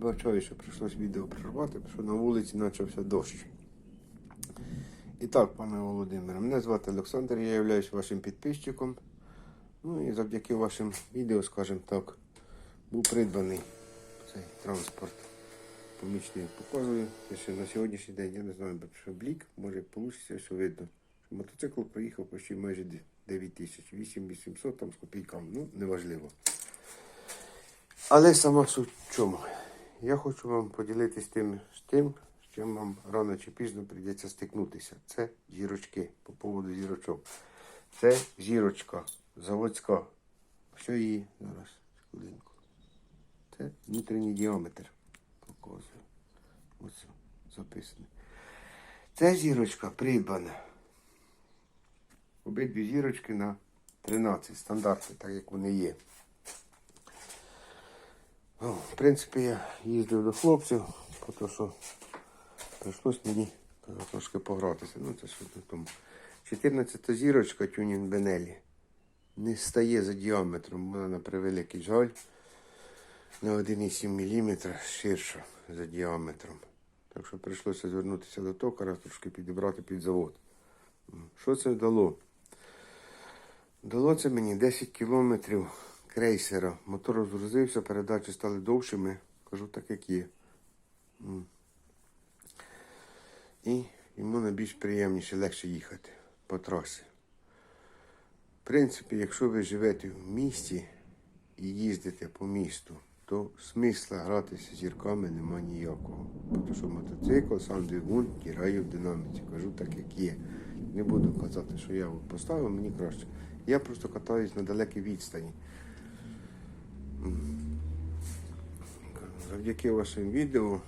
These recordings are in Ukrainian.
Вибачаю, що прийшлось відео прервати, що на вулиці почався дощ. І так, пане Володимире, мене звати Олександр, я являюсь вашим підписчиком. Ну і завдяки вашим відео, скажімо так, був придбаний цей транспорт. Помічний показую. Я ще на сьогоднішній день, я не знаю, що блік, може вийде, все видно. Мотоцикл проїхав почти майже 9 тисяч, 8800 там з копійками, ну, неважливо. Але сама суть в чому? Я хочу вам поділитись тим, з тим, з чим вам рано чи пізно прийдеться стикнутися. Це зірочки по поводу зірочок. Це зірочка заводська. Що її зараз? Секундинку. Це внутрішній діаметр. Показую. Ось записано. Це зірочка придбана. Обидві зірочки на 13 стандарти, так як вони є. О, В принципі, я їздив до хлопців, тому що прийшлось мені трошки погратися. Ну, це що тому. 14 зірочка тюнінг Бенелі не стає за діаметром, вона на превеликий жаль на 1,7 мм ширша за діаметром. Так що прийшлося звернутися до токара, трошки підібрати під завод. Що це дало? Дало це мені 10 кілометрів крейсера. Мотор розгрузився, передачі стали довшими. Кажу так, як є. І йому найбільш приємніше, легше їхати по трасі. В принципі, якщо ви живете в місті і їздите по місту, то смисла гратися зірками нема ніякого. Тому що мотоцикл, сам двигун тірає в динаміці. Кажу так, як є. Не буду казати, що я поставив, мені краще. Я просто катаюсь на далекій відстані. Завдяки вашим відео,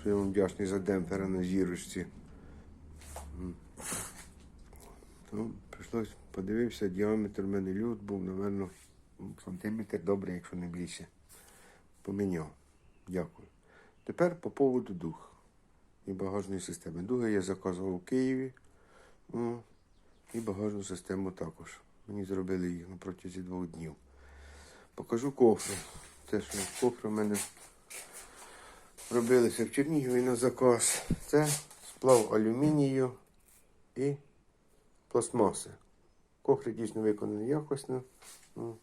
що я вам вдячний за демпфера на зірочці. То прийшлось подивився, діаметр в мене люд був, напевно, сантиметр добре, якщо не більше. Поміняв. Дякую. Тепер по поводу дух і багажної системи. Дуги я заказував у Києві. І багажну систему також. Мені зробили їх протязі двох днів. Покажу кофри. Те, що кофри в мене робилися в Чернігові на заказ. Це сплав алюмінію і пластмаси. Кофри дійсно виконані якісно. Ну.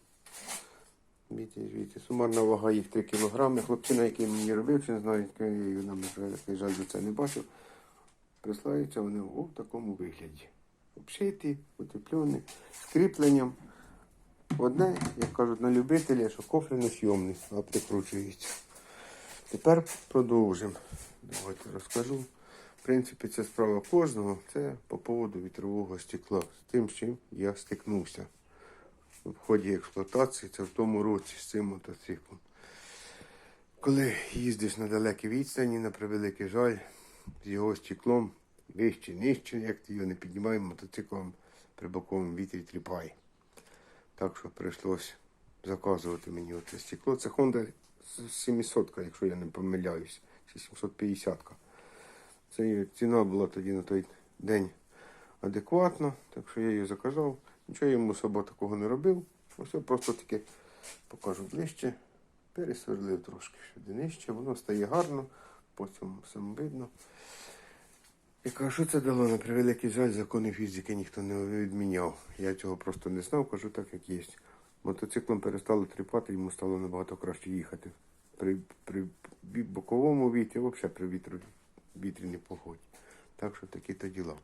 Сумарна вага їх 3 кг. Хлопчина, який мені робив, чи не знаю, який нам який жаль за це не бачив. Прислаються вони у такому вигляді. Обшиті, утеплені, з кріпленням. Одне, як кажуть на любителя, що кофри не сйомний, а прикручується. Тепер продовжимо. Давайте розкажу. В принципі, це справа кожного. Це по поводу вітрового стекла. З тим, з чим я стикнувся в ході експлуатації, це в тому році з цим мотоциклом. Коли їздиш на далекій відстані, на превеликий жаль, з його стеклом вище, нижче, як ти його не піднімаєш, мотоциклом при боковому вітрі тріпає. Так що прийшлось заказувати мені оце стекло. Це Honda 700, якщо я не помиляюсь, чи 750. Це ціна була тоді на той день адекватна, так що я її заказав. Нічого йому особо такого не робив. Ось я просто таки покажу ближче. Пересверлив трошки сюди нижче, воно стає гарно, по цьому всьому видно. І кажу, що це дало на превеликий жаль, закони фізики ніхто не відміняв. Я цього просто не знав, кажу так, як є. Мотоциклом перестало тріпати, йому стало набагато краще їхати. При, при боковому вітрі, взагалі при вітру, вітряній погоді. Так що такі то діла.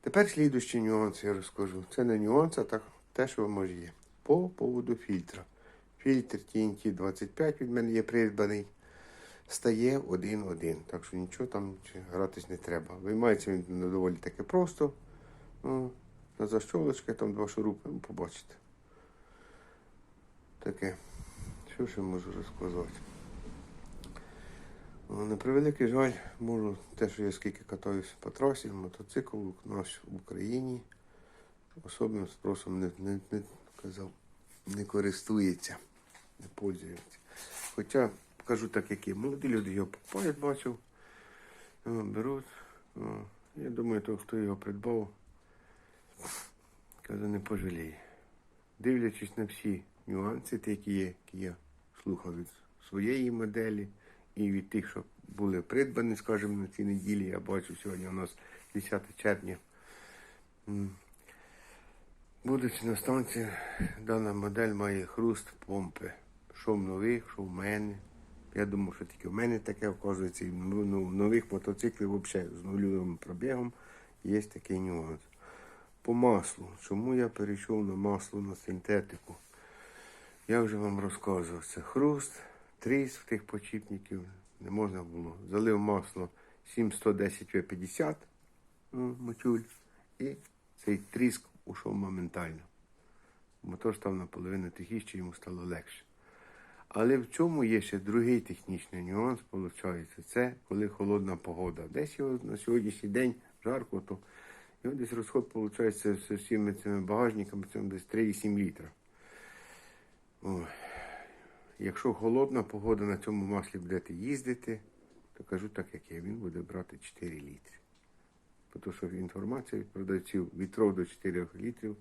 Тепер слідущий нюанс я розкажу. Це не нюанс, а так, те, що може є. По поводу фільтра. Фільтр TNT 25 від мене є придбаний. Стає один-один. Так що нічого там гратись не треба. Виймається він ну, доволі таки просто. Ну, на защолочки, там два шурупи, ну, побачите. Таке. Що ще можу розказати? О, На превеликий жаль, можу те, що я скільки катаюся по трасі, мотоцикл у нас в Україні особливим спросом не, не, не, казав, не користується, не пользується. Хоча, кажу так, як є, молоді люди його покупають, бачив, беруть. Я думаю, то, хто його придбав, каже, не пожаліє. Дивлячись на всі нюанси, ті, які є, які я слухав від своєї моделі, і від тих, що були придбані, скажімо, на цій неділі. Я бачу, сьогодні у нас 10 червня. Будучи на станції, дана модель має хруст помпи. Що в нових, що в мене. Я думав, що тільки в мене таке, оказується, і в ну, в нових мотоциклів взагалі з нульовим пробігом є такий нюанс. По маслу. Чому я перейшов на масло на синтетику? Я вже вам розказував. Це хруст, тріск тих почіпників. Не можна було. Залив масло 7110 В50 ну, мотюль, і цей тріск ушов моментально. Мотор став наполовину тихіше, йому стало легше. Але в цьому є ще другий технічний нюанс, виходить. Це коли холодна погода. Десь на сьогоднішній день жарко, то його десь розход виходить з усіма цими багажниками, це десь 3,7 літра. Якщо холодна погода на цьому маслі будете їздити, то кажу так, як є, він буде брати 4 літри. Тому що інформація від продавців 3 до 4 літрів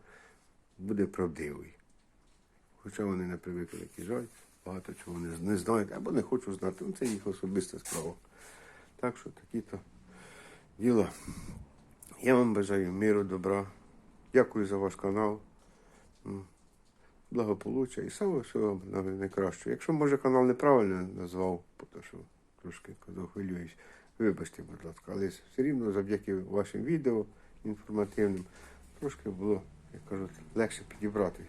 буде правдивою. Хоча вони не привикли, який жаль, багато чого не, не знають або не хочуть знати. Ну, це їх особиста справа. Так що такі-то діла. Я вам бажаю миру, добра. Дякую за ваш канал. Благополуччя і саме всього най- найкращого. Якщо, може, канал неправильно назвав, тому що трошки казав, хвилююсь, вибачте, будь ласка, але все рівно завдяки вашим відео інформативним трошки було, як кажуть, легше підібрати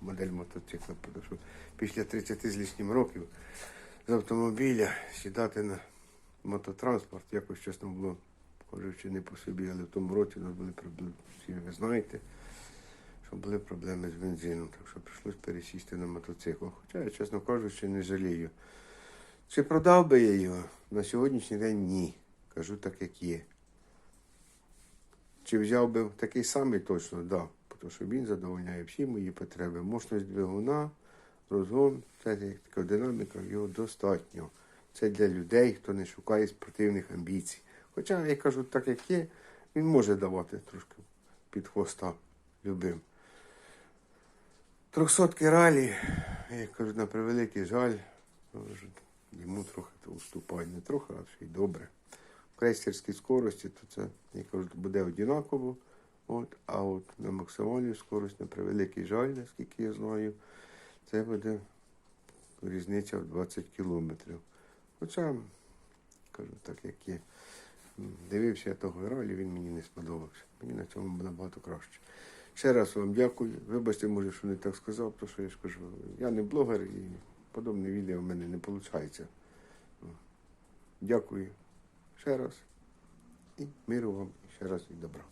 модель мотоцикла, що після 30 з лишнім років з автомобіля сідати на мототранспорт якось чесно було, кажучи, не по собі, але в тому році у нас були проблеми, ви знаєте, що були проблеми з бензином, так що прийшлось пересісти на мотоцикл. Хоча я, чесно кажучи, не жалію. Чи продав би я його? На сьогоднішній день ні. Кажу так, як є. Чи взяв би такий самий точно, так. Да, тому що він задовольняє всі мої потреби. Мощність двигуна, розгон, така динаміка, його достатньо. Це для людей, хто не шукає спортивних амбіцій. Хоча, я кажу, так як є, він може давати трошки під хвоста любим. Трьохсотки ралі, я кажу, на превеликий жаль, йому трохи то уступає. Не трохи, а ще й добре. В крейсерській скорості, то це, я кажу, буде однаково. От, а от на максимальній скорості, на превеликий жаль, наскільки я знаю, це буде різниця в 20 кілометрів. Хоча, кажу так, як є. Дивився я того ралі, він мені не сподобався. Мені на цьому набагато краще. Ще раз вам дякую. Вибачте, може, що не так сказав, тому що я ж кажу, я не блогер і подобне відео в мене не виходить. Дякую ще раз. І миру вам ще раз і добра.